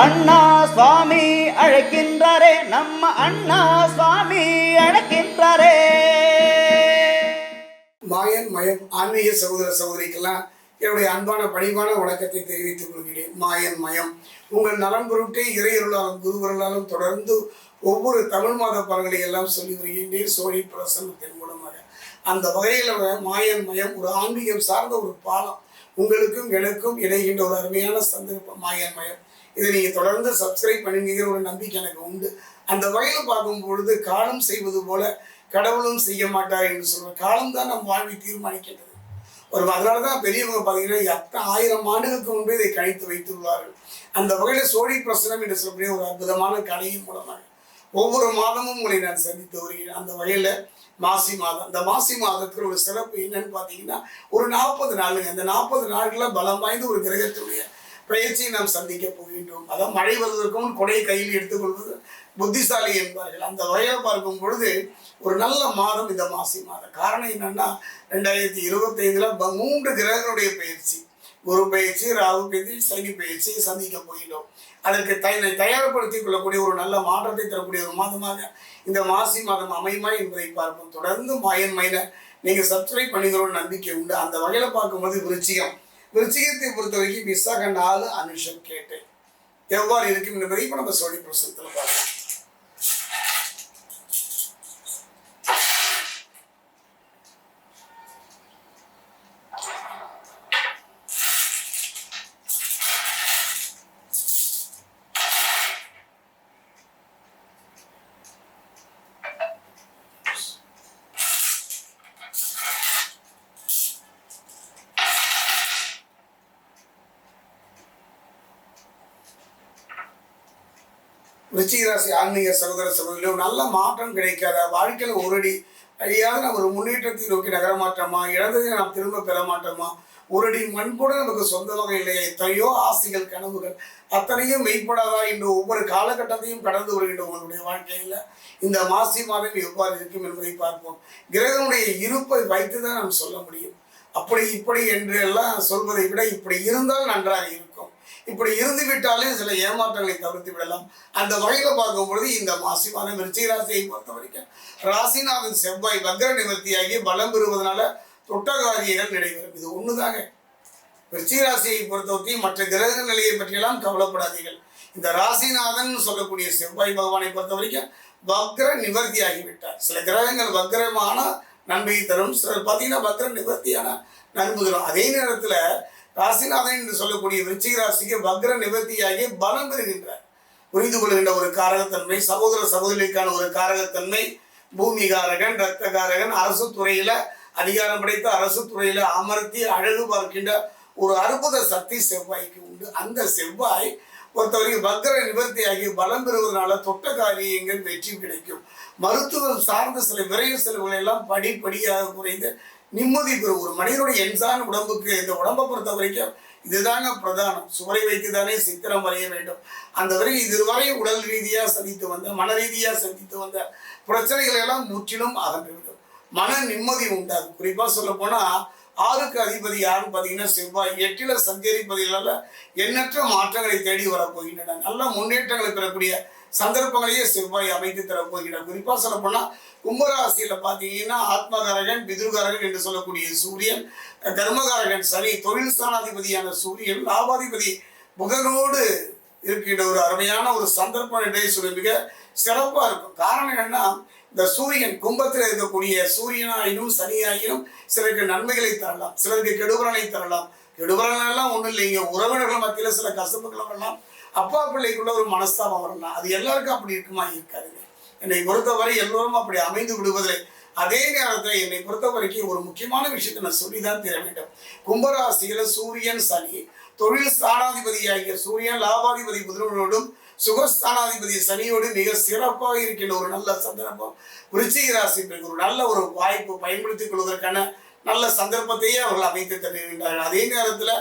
அண்ணா சுவாமி அழைக்கின்றாரே நம்ம அண்ணா சுவாமி அழைக்கின்றாரே. மாயன் மயம் ஆன்மீக சகோதர சகோதரிக்கெல்லாம் என்னுடைய அன்பான பணிவான வணக்கத்தை தெரிவித்துக் கொள்கிறேன். மாயன் மயம் உங்கள் நலம் பொருட்டே இறையருளாலும் குருவருளாலும் தொடர்ந்து ஒவ்வொரு தமிழ் மாத பலன்களை எல்லாம் சொல்லி வருகின்றேன் சோழி பிரசன்னத்தின் மூலமாக. அந்த வகையில் மாயன் மயம் ஒரு ஆன்மீகம் சார்ந்த ஒரு பாலம். உங்களுக்கும் எனக்கும் இணைகின்ற ஒரு அருமையான சந்தர்ப்பம். மாயன் மயம். இதை நீங்கள் தொடர்ந்து சப்ஸ்கிரைப் பண்ணுங்கிற ஒரு நம்பிக்கை எனக்கு உண்டு. அந்த வகையில் பார்க்கும் பொழுது காலம் செய்வது போல கடவுளும் செய்ய மாட்டார் என்று சொல்வார் காலம் தான் நம் வாழ்வை தீர்மானிக்கின்றது. ஒரு அதனால தான் பெரியவங்க பார்த்தீங்கன்னா எத்தனை ஆயிரம் ஆண்டுகளுக்கு முன்பே இதை கணித்து வைத்துள்ளார்கள். அந்த வகையில் சோழி பிரசனம் என்று சொல்லக்கூடிய ஒரு அற்புதமான கலையின் மூலமாக. ஒவ்வொரு மாதமும் உங்களை நான் சந்தித்து வருகிறேன். அந்த வகையில் மாசி மாதம். அந்த மாசி மாதத்தில் ஒரு சிறப்பு என்னன்னு பார்த்தீங்கன்னா ஒரு நாற்பது நாளுங்க. அந்த நாற்பது நாட்களில் பலம் வாய்ந்த ஒரு கிரகத்துடைய பயிற்சியை நாம் சந்திக்க போகின்றோம். அதான் மழை வருவதற்கும் கொடையை கையில் எடுத்துக்கொள்வது புத்திசாலி என்பார்கள். அந்த வகையில் பார்க்கும் பொழுது ஒரு நல்ல மாதம் இந்த மாசி மாதம். காரணம் என்னன்னா ரெண்டாயிரத்தி இருபத்தைந்துல ப- மூன்று கிரகங்களுடைய பயிற்சி. குரு பயிற்சி ராகு பயிற்சி சனி பயிற்சியை சந்திக்க போகிறோம் அதற்கு தன்னை தயார்படுத்திக் கொள்ளக்கூடிய ஒரு நல்ல மாற்றத்தை தரக்கூடிய ஒரு மாதமாக இந்த மாசி மாதம் அமையுமா என்பதை பார்ப்போம். தொடர்ந்து மாயன் மயன நீங்க சப்ஸ்கிரைப் பண்ணிக்கிறோம் நம்பிக்கை உண்டு. அந்த வகையில பார்க்கும்போது விருச்சிகம். விருச்சிகத்தை பொறுத்த வரைக்கும் விசாக நாலு அனுஷம் கேட்டேன். எவ்வாறு இருக்கும் என்பதை இப்போ நம்ம சோழி பிரசனத்தில் பார்க்கலாம். விருச்சிக ஆன்மீக சகோதர சகோதரிகளும் நல்ல மாற்றம் கிடைக்காத வாழ்க்கையில் ஒருடி அழியாத நம்ம ஒரு முன்னேற்றத்தை நோக்கி நகர மாட்டோமா? இழந்ததை நாம் திரும்ப பெற மாட்டோமா? ஒருடி மண் கூட நமக்கு சொந்தமாக இல்லையா. எத்தனையோ ஆசைகள் கனவுகள் அத்தனையும் மெய்ப்படாதா? என்று ஒவ்வொரு காலகட்டத்தையும் கடந்து வருகின்ற உங்களுடைய வாழ்க்கையில். இந்த மாசி மாதம் எவ்வாறு இருக்கும் என்பதை பார்ப்போம். கிரகனுடைய இருப்பை வைத்து தான் நாம் சொல்ல முடியும். அப்படி இப்படி என்று எல்லாம் சொல்வதை விட இப்படி இருந்தால் நன்றாக இருக்கும். இப்படி இருந்து விட்டாலே சில ஏமாற்றங்களை தவிர்த்து விடலாம். அந்த வகையில் பார்க்கும் பொழுது இந்த மாசி மாதம் விருச்சிக ராசியை பொறுத்த வரைக்கும் ராசிநாதன் செவ்வாய் வக்ர நிவர்த்தியாகி பலம் பெறுவதனால தொட்டகாரியங்கள் நடைபெறும். இது ஒண்ணுதாங்க. விருச்சிக ராசியை பொறுத்தவரைக்கும் மற்ற கிரக நிலையை பற்றியெல்லாம் கவலைப்படாதீர்கள். இந்த ராசிநாதன் சொல்லக்கூடிய செவ்வாய் பகவானை பொறுத்த வரைக்கும் வக்ர நிவர்த்தி ஆகிவிட்டார் சில கிரகங்கள் வக்ரமான நன்மையை தரும். சிலர் பார்த்தீங்கன்னா வக்ர நிவர்த்தியான நன்மை தரும் அதே நேரத்தில் ராசிநாதன் என்று சொல்லக்கூடிய விருச்சிக ராசிக்கு வக்ர நிவர்த்தியாகி பலம் பெறுகின்றார். புரிந்து கொள்கின்ற ஒரு காரகத்தன்மை சகோதர சகோதரிக்கான ஒரு காரகத்தன்மை பூமிகாரகன் ரத்தகாரகன் அரசு துறையில அதிகாரம் படைத்த அரசு துறையில அமர்த்தி அழகு பார்க்கின்ற ஒரு அற்புத சக்தி செவ்வாய்க்கு உண்டு. அந்த செவ்வாய் பொறுத்தவரைக்கும் வக்கர நிவர்த்தியாகி பலம் பெறுவதனால தொட்ட காரியங்கள் வெற்றி கிடைக்கும். மருத்துவம் சார்ந்த சில விரைவு செலவுகளை எல்லாம் படிப்படியாக குறைந்து நிம்மதி பெறும் ஒரு மனிதனுடைய என்சான் உடம்புக்கு இந்த உடம்பை பொறுத்த வரைக்கும் இதுதாங்க பிரதானம். சுவரை வைத்து தானே சித்திரம் வரைய வேண்டும். அந்த வரை இதுவரை உடல் ரீதியாக சந்தித்து வந்த மன ரீதியாக சந்தித்து வந்த பிரச்சனைகள் எல்லாம் முற்றிலும் அகன்றுவிடும் மன நிம்மதி உண்டாகும். குறிப்பாக சொல்ல போனால் ஆறுக்கு அதிபதி யாருன்னு பார்த்தீங்கன்னா செவ்வாய். எட்டில சஞ்சரிப்பதினால எண்ணற்ற மாற்றங்களை தேடி வரப்போகின்றன. நல்ல முன்னேற்றங்களை பெறக்கூடிய சந்தர்ப்பங்களையே செவ்வாய் அமைத்து தரப்போகிறார். குறிப்பாக சொல்ல போனால் கும்பராசியில பாத்தீங்கன்னா ஆத்மகாரகன் பிதுகாரகன் என்று சொல்லக்கூடிய சூரியன் கர்மகாரகன் சனி தொழில் ஸ்தானாதிபதியான சூரியன் லாபாதிபதி புகனோடு இருக்கின்ற ஒரு அருமையான ஒரு சந்தர்ப்பம் என்றே சொல்லி மிக சிறப்பாக இருக்கும். காரணம் என்னன்னா இந்த சூரியன் கும்பத்தில் இருக்கக்கூடிய சூரியனாயினும் சனியாயினும் சிலருக்கு நன்மைகளை தரலாம் சிலருக்கு கெடுபலனை தரலாம். கெடுபலன் எல்லாம் ஒன்றும் இல்லைங்க உறவினர்கள் மத்தியில் சில கசப்புகளும் வரலாம். அப்பா பிள்ளைக்குள்ள ஒரு மனஸ்தாபம் வரலாம். அது எல்லாருக்கும் அப்படி இருக்குமா? இருக்காதுங்க. என்னை பொறுத்தவரை எல்லோரும் அப்படி அமைந்து விடுவதில்லை. அதே நேரத்தில் என்னை பொறுத்த வரைக்கும் ஒரு முக்கியமான விஷயத்தை நான் சொல்லி தான் தர வேண்டும். கும்பராசியில் சூரியன் சனி. தொழில் ஸ்தானாதிபதியாகிய சூரியன் லாபாதிபதி புதனோடும் சுகஸ்தானாதிபதி சனியோடு மிக சிறப்பாக இருக்கின்ற ஒரு நல்ல சந்தர்ப்பம். விருச்சிக ராசி ஒரு நல்ல ஒரு வாய்ப்பு பயன்படுத்திக் கொள்வதற்கான நல்ல சந்தர்ப்பத்தையே அவர்கள் அமைத்து தருகின்றார்கள். அதே நேரத்தில்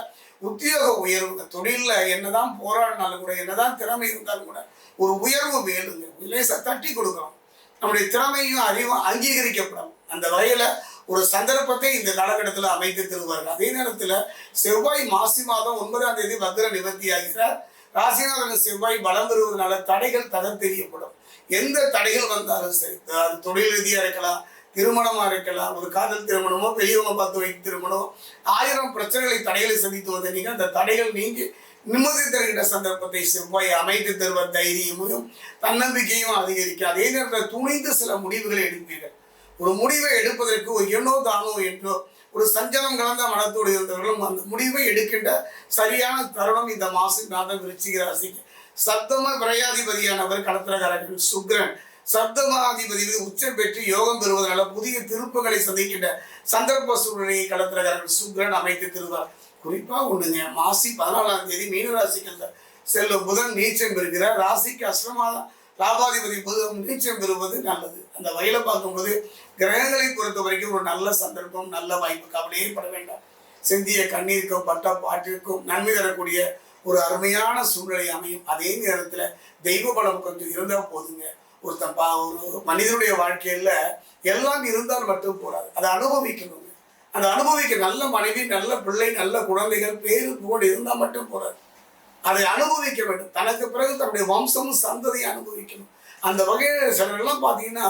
உத்தியோக உயர்வு தொழிலில் என்னதான் போராடினாலும் கூட என்னதான் திறமை இருந்தாலும் கூட ஒரு உயர்வு வேணுங்க. லேசாக தட்டி கொடுக்கணும். நம்முடைய திறமையும் அறிவும் அங்கீகரிக்கப்படும். அந்த வகையில் ஒரு சந்தர்ப்பத்தை இந்த காலகட்டத்தில் அமைத்து தருவார்கள். அதே நேரத்தில் செவ்வாய் மாசி மாதம் ஒன்பதாம் தேதி வக்ர நிவர்த்தி ஆகிறார் ராசிநாதன் செவ்வாய் பலம் பெறுவதனால தடைகள் தகர்த்தெறியப்படும் எந்த தடைகள் வந்தாலும் சரி அது தொழில் ரீதியாக இருக்கலாம் திருமணமா இருக்கலாம் ஒரு காதல் திருமணமோ பெரியவங்க பார்த்து வைத்து திருமணமோ ஆயிரம் பிரச்சனைகளை தடைகளை சந்தித்து வந்த நீங்க அந்த தடைகள் நீங்கி நிம்மதி தருகின்ற சந்தர்ப்பத்தை செவ்வாய் அமைத்து தருவ தைரியமும் தன்னம்பிக்கையும் அதிகரிக்கும். அதே நேரத்தில் துணிந்து சில முடிவுகளை எடுப்பீர்கள். ஒரு முடிவை எடுப்பதற்கு ஒரு எண்ணோ தானோ என்றோ ஒரு சஞ்சலம் கலந்த மனத்தோடு இருந்தவர்களும் அந்த முடிவை எடுக்கின்ற சரியான தருணம் இந்த மாசு நாதம் விருச்சிக ராசிக்கு. சப்தம பிரயாதிபதியானவர் கடத்திரகாரர்கள் சுக்ரன் சப்தமாதிபதி உச்சம் பெற்று யோகம் பெறுவதனால புதிய திருப்பங்களை சந்திக்கின்ற சந்தர்ப்ப சூழ்நிலையை கடத்திரகாரர்கள் சுக்ரன் அமைத்து திருவார். குறிப்பா ஒண்ணுங்க மாசி பதினாலாம் தேதி மீனராசிக்கு அந்த செல்லும் புதன் நீச்சம் பெறுகிறார். ராசிக்கு அஷ்டமாதான் லாபாதிபதி புதன் நீச்சம் பெறுவது நல்லது. அந்த வயலை பார்க்கும்போது கிரகங்களை பொறுத்த வரைக்கும் ஒரு நல்ல சந்தர்ப்பம் நல்ல வாய்ப்பு. கவலையே பட வேண்டாம். சிந்திய கண்ணீருக்கும் பட்ட பாட்டிற்கும் நன்மை தரக்கூடிய ஒரு அருமையான சூழ்நிலை அமையும். அதே நேரத்தில் தெய்வ பலம் கொஞ்சம் இருந்தால் போதுங்க. ஒருத்தன் பா ஒரு மனிதனுடைய வாழ்க்கையில் எல்லாம் இருந்தால் மட்டும் போகாது அதை அனுபவிக்கணும் அந்த அனுபவிக்க நல்ல மனைவி நல்ல பிள்ளை நல்ல குழந்தைகள் பேரு புகழ் இருந்தால் மட்டும் போகாது அதை அனுபவிக்க வேண்டும். தனக்கு பிறகு தன்னுடைய வம்சமும் சந்ததியை அனுபவிக்கணும். அந்த வகையில் சிலர்லாம் பார்த்தீங்கன்னா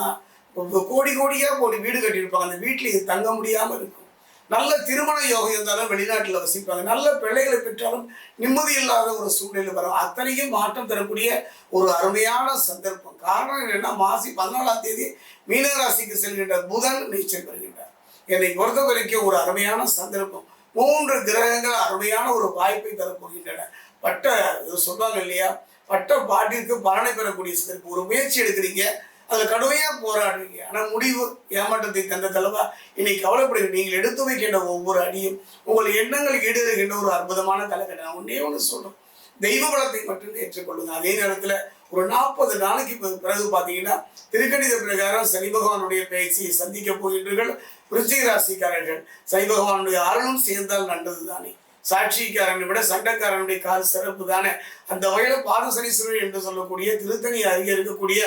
கோடி கோடியாக கோடி வீடு கட்டியிருப்பாங்க. அந்த வீட்டிலேயே தங்க முடியாமல் இருக்கும். நல்ல திருமண யோகம் இருந்தாலும் வெளிநாட்டில் வசிப்பாங்க. நல்ல பிள்ளைகளை பெற்றாலும் நிம்மதி இல்லாத ஒரு சூழ்நிலை வரும். அத்தனையும் மாற்றம் தரக்கூடிய ஒரு அருமையான சந்தர்ப்பம். காரணம் என்னன்னா மாசி பதினாலாம் தேதி மீனராசிக்கு செல்கின்ற புதன் நீச்சல் பெறுகின்றார். என்னை பொறுத்த வரைக்கும் ஒரு அருமையான சந்தர்ப்பம். மூன்று கிரகங்கள் அருமையான ஒரு வாய்ப்பை தரப்போகின்றன. பட்ட இது சொல்றாங்க இல்லையா? பட்ட பாட்டிற்கு பலனை பெறக்கூடிய சந்தர்ப்பம். ஒரு முயற்சி எடுக்கிறீங்க. அதில் கடுமையாக போராடுவீங்க ஆனால் முடிவு ஏமாற்றத்தை தந்த தலைவா இன்னைக்கு கவலைப்படுங்க நீங்கள் எடுத்து வைக்கின்ற ஒவ்வொரு அடியும் உங்கள் எண்ணங்கள் ஈடேறுகின்ற ஒரு அற்புதமான காலகட்டம். நான் ஒன்றே ஒன்று சொல்லணும் தெய்வ பலத்தை மட்டும் ஏற்றுக்கொள்ளுங்க அதே நேரத்தில் ஒரு நாற்பது நாளைக்கு பிறகு பார்த்தீங்கன்னா திருக்கணித பிரகாரம் சனி பகவானுடைய பேச்சியை சந்திக்க போகின்றீர்கள். விருச்சிக ராசிக்காரர்கள் சனி பகவானுடைய அருளும் சேர்ந்தால் நல்லது தானே. சாட்சிக்காரனை விட சண்டைக்காரனுடைய கால் சிறப்பு தானே அந்த வகையில் பாதசனீஸ்வரர் என்று சொல்லக்கூடிய திருத்தணி அருகே இருக்கக்கூடிய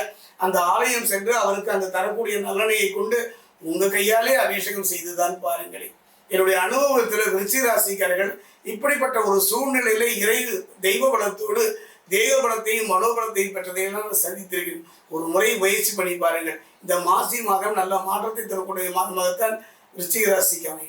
அந்த ஆலயம் சென்று அவருக்கு அந்த தரக்கூடிய நலனையை கொண்டு உங்க கையாலே அபிஷேகம் செய்துதான் பாருங்களேன். என்னுடைய அனுபவத்தில் ரிச்சி ராசிக்காரர்கள் இப்படிப்பட்ட ஒரு சூழ்நிலையில இறை தெய்வ பலத்தோடு தெய்வ பலத்தையும் மனோபலத்தையும் பெற்றதையெல்லாம் நான் சந்தித்திருக்கிறேன் ஒரு முறை முயற்சி பண்ணி பாருங்கள். இந்த மாசி மாதம் நல்ல மாற்றத்தை தரக்கூடிய மாதமாகத்தான் ரிச்சிக ராசிக்கு அமையும்.